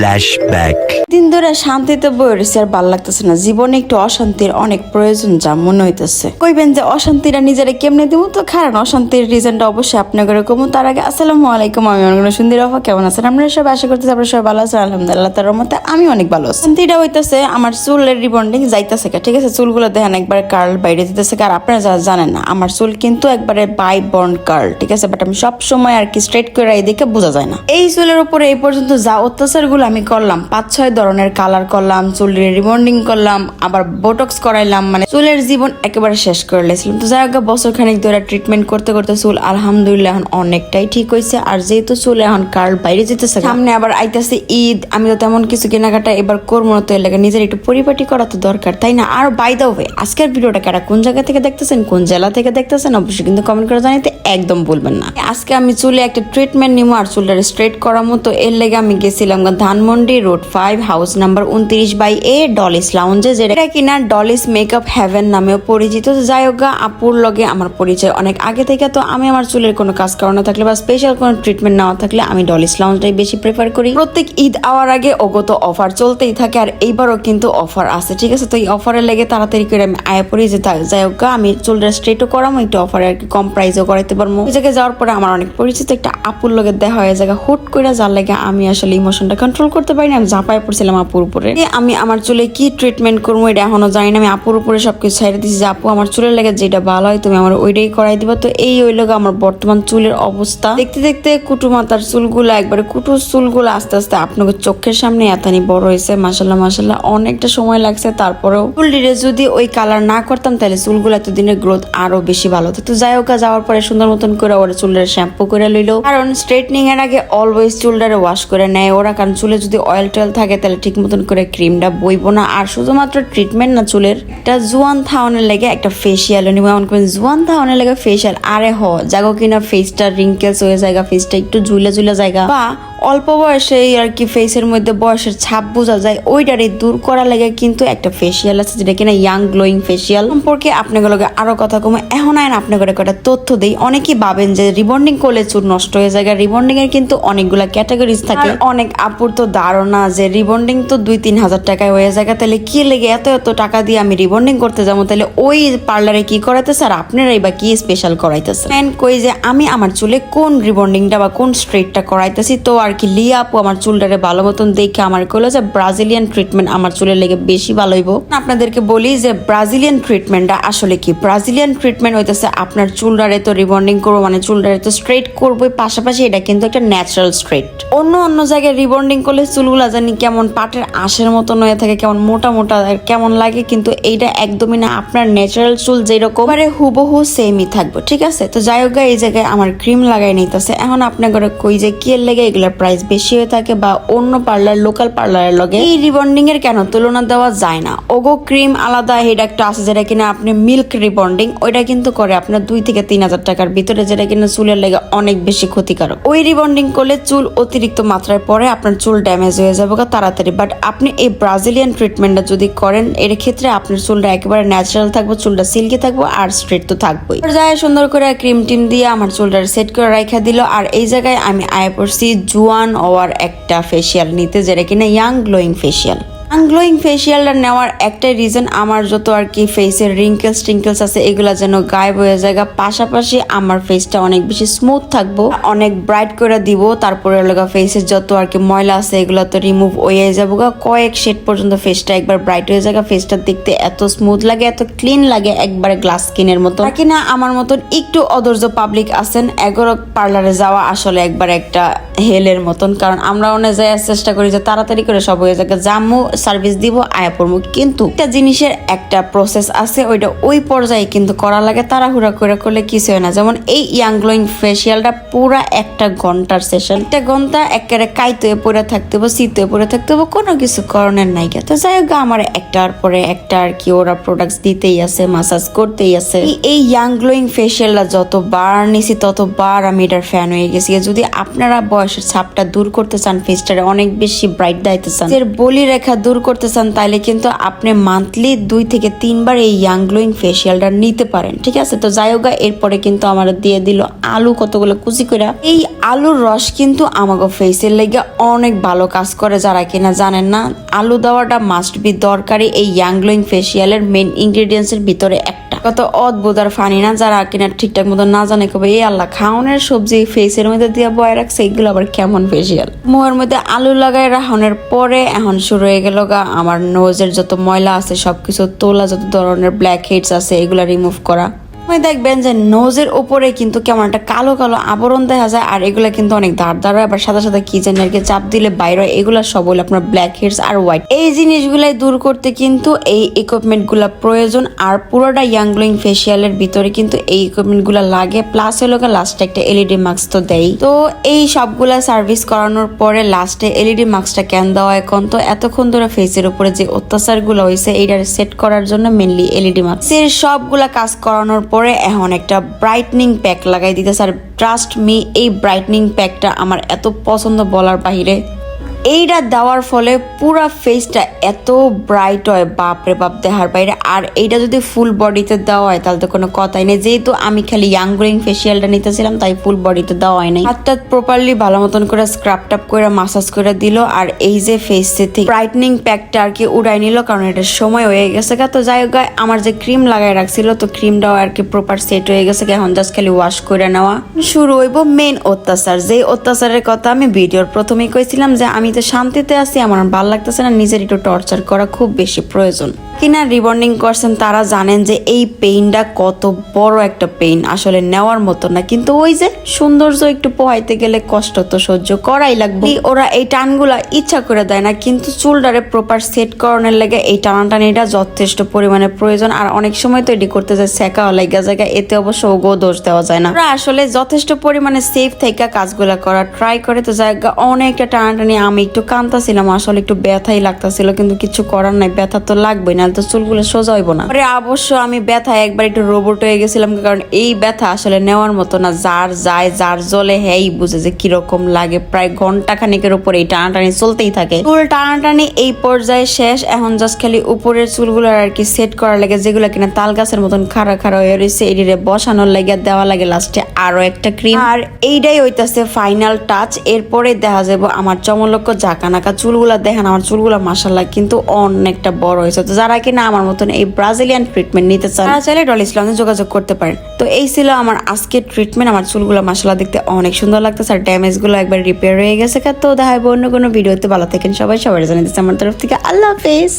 Flashback. দিন ধরে শান্তিতে বই রয়েছে আর ভালো লাগতেছে না। জীবনে একটু অশান্তির অনেক প্রয়োজন যা মনে হইতেছে। কইবেন যে অশান্তিটা নিজেরা কেমনে দিব? তো কারণ অশান্তির রিজনটা অবশ্যই আপনার করে কমু তার আগে আসসালামু আলাইকুম, আমি অনেক সুন্দর আফা কেমন আছেন? আমরা সব আশা করতেছি আপনারা সবাই ভালো আছেন। আলহামদুলিল্লাহ, তার মতে আমি অনেক ভালো আছি। শান্তিটা হইতেছে, আমার চুলের রিবন্ডিং যাইতেছে ঠিক আছে? চুলগুলো দেখেন একবার কার্ল বাইরে দিতেছে আর আপনারা যারা জানেন না, আমার চুল কিন্তু একবারে বাই বর্ন কার্ল ঠিক আছে? বাট আমি সব সময় আর কি স্ট্রেট করে এদিকে বোঝা যায় না। এই চুলের উপরে এই পর্যন্ত যা অত্যাচারগুলো আমি করলাম, পাঁচ, ছয় ধরনের কালার করলাম, চুলের রিবন্ডিং করলাম, আবার বোটক্স করাইলাম মানে চুলের জীবন একেবারে শেষ করে লেছিলাম। তো যাই হোক, বছর খানিক ধরে ট্রিটমেন্ট করতে করতে চুল আলহামদুলিল্লাহ এখন অনেকটাই ঠিক হয়েছে আর যেহেতু চুল এখন কার্ল বাইরে যেতেছে, সামনে আবার আইতেছে ঈদ, আমি তো তেমন কিছু কেনাকাটা এবার করব না, তো এর লাগে নিজের একটু পরিপাটি করা তো দরকার, তাই না? আর বাই দা ওয়ে আজকের ভিডিওটা কারা কোন জায়গা থেকে দেখতেছেন, কোন জেলা থেকে দেখতেছেন, অবশ্যই কিন্তু কমেন্ট করে জানাইতে একদম ভুলবেন না। আজকে আমি চুলে একটা ট্রিটমেন্ট নিবো আর চুলটা স্ট্রেট করার মতো এর লেগে আমি গেছিলাম Dhanmondi road five house number উনত্রিশ বাই এ ডলিস লাউঞ্জে যেটা কিনা ডলিস মেকআপ হ্যাভেন নামেও পরিচিত। যাই হোক আপুর লগে আমার পরিচয় অনেক আগে থেকে, তো আমি আমার চুলের কোনো কাজ করানো থাকলে বা স্পেশাল কোনো ট্রিটমেন্ট নেওয়া থাকলে আমি ডলিস লাউঞ্জটাই বেশি প্রেফার করি। প্রত্যেক ঈদ আওয়ার আগে অগত অফার চলতেই থাকে, আর এইবারও কিন্তু অফার আছে, ঠিক আছে? তো এই অফারের লেগে তাড়াতাড়ি করে আমি আয়া পড়ি যে যাই হোক আমি চুলটা স্ট্রেটও করামো, একটু অফারে আর কি কম প্রাইসও করাইতে পারব ওই জায়গায় যাওয়ার পরে আমার অনেক পরিচিত একটা আপুর লগে দেখা হয়ে জায়গা হুট করে যার লাগে আমি আসলে ইমোশনটা কন্ট্রোল করতে পারি না, আমি ঝাঁপায় পড়ছিলাম আপুর উপরে। আমি আমার চুলে কি ট্রিটমেন্ট করব এটা এখনও জানি না, আমি আপুর উপরে সবকিছু ছেড়ে দিচ্ছি যে আপু, আমার চুলের লেগে যেটা ভালো হয় তুমি আমার ওইটাই করাই দিবা। তো এই ওই লোক আমার বর্তমান চুলের অবস্থা। দেখতে দেখতে কুটু মাতার চুলগুলো, একবারে কুটুর চুলগুলো আস্তে আস্তে আপনাকে চোখের সামনে এতানি বড় হয়েছে মাসাল্লাহ মাসাল্লাহ অনেকটা সময় লাগছে, তারপরেও চুলটিরে যদি ওই কালার না করতাম, তাহলে চুলগুলো এতদিনের গ্রোথ আরও বেশি ভালো হতো। তো যাই হোক যাওয়ার পরে সুন্দর মতন করে ওরা চুলের শ্যাম্পু করে লইলো। কারণ স্ট্রেটনিং এর আগে অলওয়েজ চুলটারে ওয়াশ করে নেয় ওরা, কারণ চুলে যদি অয়েল টয়েল থাকে, তাহলে ঠিক মতন করে ক্রিমটা বইব না। আর শুধুমাত্র ট্রিটমেন্ট না, চুলের এটা জুয়ান থাওয়ানের লেগে একটা ফেসিয়াল নিব। এমন করবেন জুয়ান থাওয়ানের লেগে ফেসিয়াল আরে হ, জাগো কিনা ফেসটা রিঙ্কেলস হয়ে জায়গা ফেসটা একটু ঝুলে ঝুলে জায়গা। বা অল্প বয়সে আর কি ফেসের মধ্যে বয়সের ছাপ বোঝা যায় ওইটারে দূর করা লাগে কিন্তু একটা ফেসিয়াল আছে যেটা কিনা ইয়াং গ্লোয়িং ফেসিয়াল সম্পর্কে আপনাগুলোকে আরও কথা কমে। এখন আইন আপনাদের একটা তথ্য দেই। অনেকেই ভাবেন যে রিবন্ডিং করলে চুল নষ্ট হয়ে যায় রিবন্ডিং এর কিন্তু অনেকগুলা ক্যাটাগরিজ থাকে। অনেক আপুর তো ধারণা যে রিবন্ডিং তো দুই তিন হাজার টাকায় হয়ে যায়। তাহলে কি লেগে এত এত টাকা দিয়ে আমি রিবন্ডিং করতে যাব? তাহলে ওই পার্লারে কি করাইতেছে আর আপনারাই বা কি স্পেশাল করাইতেছে? কই যে আমি আমার চুলে কোন রিবন্ডিংটা বা কোন স্ট্রেটটা করাইতেছি? তো আর কি, লিয়া আপু আমার চুলটারে ভালো মতন দেখে আমার কইলো যে ব্রাজিলিয়ান ট্রিটমেন্ট আমার চুলের লেগে বেশি ভালো হইব। আপনাদেরকে বলি যে ব্রাজিলিয়ান ট্রিটমেন্টটা আসলে কি? ব্রাজিলিয়ান ট্রিটমেন্ট হইতেছে আপনার চুলটারে তো রিবন্ডিং করব মানে চুলটারে তো স্ট্রেট করব পাশাপাশি এটা কিন্তু একটা ন্যাচারাল স্ট্রেট অন্য অন্য জায়গায় রিবন্ডিং করলে চুলগুলা জানি কেমন পাটের আঁশের মতন হয়ে থাকে, কেমন মোটা মোটা কেমন লাগে, কিন্তু এইটা একদমই না, আপনার ন্যাচারাল চুল যেরকম মানে হুবহু সেমই থাকবে, ঠিক আছে? তো যাই হোক এই জায়গায় আমার ক্রিম লাগাই নিতেছে। এখন আপনার ঘরে কই যে কি লেগে এগুলোর প্রাইস বেশি হয়ে থাকে বা অন্য পার্লার লোকাল পার্লারের লগে, এই রিবন্ডিং এর কেন তুলনা দেওয়া যায় না? ওগো ক্রিম আলাদা হেড একটা আছে যেটা কিনা আপনি মিল্ক রিবন্ডিং ওইটা কিন্তু করে আপনার দুই থেকে তিন হাজার টাকার ভিতরে যেটা কিনা চুলের লেগে অনেক বেশি ক্ষতিকারক। ওই রিবন্ডিং করলে চুল অতিরিক্ত মাত্রায় পরে আপনার চুল ড্যামেজ হয়ে যাবে তাড়াতাড়ি। বাট আপনি এই ব্রাজিলিয়ান ট্রিটমেন্টটা যদি করেন, এর ক্ষেত্রে আপনার চুলটা একেবারে ন্যাচারাল থাকবে, চুলটা সিল্কি থাকবে আর স্ট্রেট তো থাকবেই। যায় সুন্দর করে ক্রিম টিম দিয়ে আমার চুলটা সেট করে রাখা দিল। আর এই জায়গায় আমি আয় পড়ছি জুয়ান আওয়ার একটা ফেসিয়াল নিতে যেটা কিনা ইয়াং গ্লোয়িং ফেসিয়াল গ্লোয়িং ফেসিয়ালটা নেওয়ার একটাই রিজন আমার যত আর কি ফেসের রিঙ্কেলস টিঙ্কেলস আছে, এগুলা যেন গায়েব হয়ে যায়। পাশাপাশি আমার ফেসটা অনেক বেশি স্মুথ থাকব, অনেক ব্রাইট করে দিব। তারপরে লগা ফেসের যত আর কি ময়লা আছে, এগুলো তো রিমুভ হয়ে যাব। গা, কয়েক শেড পর্যন্ত ফেসটা একবার ব্রাইট হয়ে যায়। ফেসটা দেখতে এত স্মুথ লাগে, এত ক্লিন লাগে, একবারে গ্লাস স্কিনের মতো। কিনা আমার মতন একটু অধৈর্য পাবলিক আছেন, এগারো পার্লারে যাওয়া আসলে একবার একটা হেলের মতন। কারণ আমরা অনেক যাই চেষ্টা করি যে তাড়াতাড়ি করে সব হয়ে যাবে জামু সার্ভিস দিব, আয়া পড়ব কিন্তু একটা জিনিসের একটা প্রসেস আছে, ওইটা ওই পর্যায়ে কিন্তু করা লাগে, তাড়াহুড়া করে করলে কিছু হয় না। যেমন এই ইয়াং গ্লোয়িং ফেসিয়ালটা পুরা একটা ঘণ্টার সেশন একটা ঘণ্টা একেবারে কাইতে পরে থাকতে হবে শীতে পরে থাকতে হবে, কোনো কিছু করণের নাই। তো যাই হোক, আমার একটার পরে একটা আর কি ওরা প্রোডাক্টস দিতেই আছে মাসাজ করতেই আছে। এই- এই ইয়াং গ্লোয়িং ফেসিয়ালটা যতবার নিছি, ততবার আমি এটার ফ্যান হয়ে গেছি। যদি আপনারা বয়সের ছাপটা দূর করতে চান ফেসটারে অনেক বেশি ব্রাইট দিতে চান। এর বলি রেখা দূর করতে চান তাইলে কিন্তু আপনি মান্থলি দুই থেকে তিনবার এই ইয়াং গ্লোয়িং ফেসিয়ালটা নিতে পারেন, ঠিক আছে? তো যাই হোক এরপরে কিন্তু আমার দিয়ে দিল আলু কতগুলো কুচি করে এই আলুর রস কিন্তু আমাকে ফেসের লেগে অনেক ভালো কাজ করে যারা কিনা জানেন না। আলু দেওয়াটা মাস্ট বি দরকারি এই ইয়াং গ্লোয়িং ফেসিয়ালের মেন ইনগ্রিডিয়েন্টসের ভিতরে একটা। কত অদ্ভুত আর ফানি না? যারা কিনা ঠিকঠাক মতো না জানে কবে এই আল্লাহ খাওনের সবজি ফেসের মধ্যে দিয়ে বয় রাখছে, এগুলো আবার কেমন ফেসিয়াল মুহের মধ্যে আলু লাগাই রাহনের পরে এখন শুরু হয়ে গেল গা, আমার নোজের যত ময়লা আছে, সবকিছু তোলা, যত ধরনের ব্ল্যাক হেডস আছে, এগুলা রিমুভ করা। আপনি দেখবেন যে নোজের উপরে কিন্তু কেমন একটা কালো কালো আবরণ দেখা যায়, আর এগুলা কিন্তু অনেক দাঁড় হয়। আবার সাদা সাদা কি জানি আর কি চাপ দিলে বাইরে এগুলা সব হলো আপনার ব্ল্যাক হেডস আর হোয়াইট এই জিনিসগুলাই দূর করতে কিন্তু এই ইকুইপমেন্টগুলা প্রয়োজন, আর পুরোটা ইয়াং গ্লোয়িং ফেসিয়ালের ভিতরে কিন্তু এই ইকুইপমেন্টগুলা লাগে। প্লাস হলো লাস্টে একটা এলইডি মাস্ক তো দেয় তো এই সবগুলা সার্ভিস করানোর পরে লাস্টে এলইডি মাস্কটা কেন দেওয়া এখন? তো এতক্ষণ ধরে ফেসের উপরে যে অত্যাচারগুলো হয়েছে এইটার সেট করার জন্য মেনলি এলইডি মাস্ক এর সবগুলা কাজ করানোর পরে এখন একটা ব্রাইটনিং প্যাক লাগাই দিতেছে। আর ট্রাস্ট মি এই ব্রাইটনিং প্যাকটা আমার এত পছন্দ বলার বাহিরে এইটা দেওয়ার ফলে পুরা ফেসটা এত ব্রাইট হয় বাপ রে বাপ দেখার বাইরে। আর এইটা যদি ফুল বডিতে দেওয়া হয়, তাহলে তো কোনো কথাই নেই। যেহেতু আমি খালি ইয়াং গ্রোয়িং ফেসিয়ালটা নিতেছিলাম, তাই ফুল বডিতে দেওয়া হয় নাই। হাতটা প্রপারলি ভালো মতন করে স্ক্রাব টাপ করে মাসাজ করে দিল, আর এই যে ফেস থেকে ব্রাইটনিং প্যাকটা আর কি উড়াই নিল, কারণ এটা সময় হয়ে গেছে গা। তো যাই হোক আমার যে ক্রিম লাগাই রাখছিল, তো ক্রিমটাও আর কি প্রপার সেট হয়ে গেছে। এখন জাস্ট খালি ওয়াশ করে নেওয়া। শুরু হইব মেন অত্যাচার। যে অত্যাচারের কথা আমি ভিডিওর প্রথমেই কইছিলাম যে আমি তো শান্তিতে আছি আমার ভালো লাগতেছে না নিজের একটু টর্চার করা খুব বেশি প্রয়োজন। কিনা রিবন্ডিং করছেন তারা জানেন যে এই পেইনটা কত বড় একটা পেইন আসলে নেওয়ার মতো না। কিন্তু ওই যে সৌন্দর্য একটু পোহাইতে গেলে কষ্ট তো সহ্য করাই লাগবে। ওরা এই টানগুলা ইচ্ছা করে দেয় না, কিন্তু চুলটারে প্রপার সেট করানোর লেগে এই টানাটানিটা যথেষ্ট পরিমাণে প্রয়োজন। আর অনেক সময় তো এটি করতে যায় সেকা লাগা জায়গায় এতে অবশ্য ওগো দোষ দেওয়া যায় না। ওরা আসলে যথেষ্ট পরিমাণে সেফ থেকে কাজগুলা করা ট্রাই করে তো জায়গা অনেকটা টানাটানি, আমি একটু কান্তাছিলাম আসলে একটু ব্যথাই লাগতাছিল, কিন্তু কিছু করার নাই, ব্যথা তো লাগবে না। তো চুলগুলো সোজা হইব না। পরে অবশ্য আমি ব্যথা একবার একটু রোবট হয়ে গেছিলাম, কারণ এই ব্যথা আসলে নেওয়ার মতো না। যার যায়, যার জলে হ্যাঁ বুঝে যে কীরকম লাগে। প্রায় ঘণ্টা খানিকের উপরে এই টানাটানি চলতেই থাকে। চুল টানাটানি এই পর্যায়ে শেষ। এখন জাস্ট খালি উপরের চুলগুলো আর কি সেট করার লাগে, যেগুলো কিনা তাল গাছের মতন খাড়া খাড়া হয়ে রয়েছে। এটিরে বসানোর লাগে দেওয়া লাগে লাস্টে আরও একটা ক্রিম আর এইটাই হইতাছে ফাইনাল টাচ এরপরে দেখা যাব আমার চমলক্ষ জাকানাকা চুলগুলা। দেখেন আমার চুলগুলা মাসাল্লাহ কিন্তু অনেকটা বড় হয়েছে। তো যারা কিনা আমার মতন এই ব্রাজিলিয়ান ট্রিটমেন্ট নিতে চান। তারা চাইলে ডল ইসলামে যোগাযোগ করতে পারেন। তো এই ছিল আমার আজকের ট্রিটমেন্ট আমার চুলগুলো মাসালা দেখতে অনেক সুন্দর লাগতেছে আর ড্যামেজগুলো একবার রিপেয়ার হয়ে গেছে তো দেখা হবে অন্য কোনো ভিডিওতে ভালো থাকেন সবাই। সবাই জানিয়ে দিচ্ছে আমার তরফ থেকে। আল্লাহ হাফেজ।